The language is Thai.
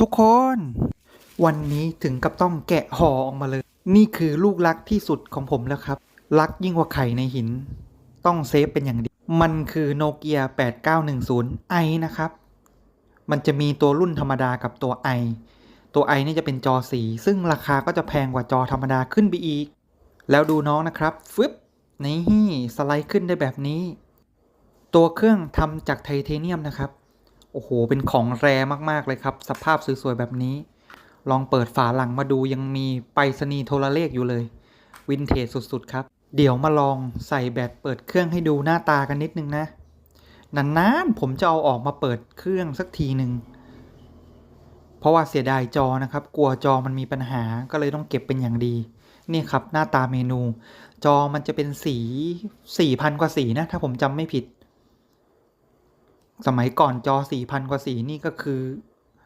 ทุกคน วันนี้ถึงกับต้องแกะห่อออกมาเลย นี่คือลูกรักที่สุดของผมแล้วครับ รักยิ่งกว่าไข่ในหิน ต้องเซฟเป็นอย่างดี มันคือโนเกีย8910 i นะครับ มันจะมีตัวรุ่นธรรมดากับตัว i ตัว i นี่จะเป็นจอสี ซึ่งราคาก็จะแพงกว่าจอธรรมดาขึ้นไปอีก แล้วดูน้องนะครับฟึบนี่สไลด์ขึ้นได้แบบนี้ ตัวเครื่องทำจากไทเทเนียมนะครับ อ้โห เป็นของแรมาก ๆ เลยครับ สภาพสวย ๆ แบบนี้ ลองเปิดฝาหลังมาดูยังมีไปรษณีย์โทรเลขอยู่เลย วินเทจสุด ๆ ครับ เดี๋ยวมาลองใส่แบตเปิดเครื่องให้ดูหน้าตากันนิดนึงนะ นานๆ ผมจะเอาออกมาเปิดเครื่องสักทีหนึ่ง เพราะว่าเสียดายจอนะครับ กลัวจอมันมีปัญหา ก็เลยต้องเก็บเป็นอย่างดี นี่ครับหน้าตาเมนู จอมันจะเป็นสีสี่พันกว่าสีนะ ถ้าผมจำไม่ผิด สมัยก่อนจอสี่พันกว่าสีนี่ก็คือ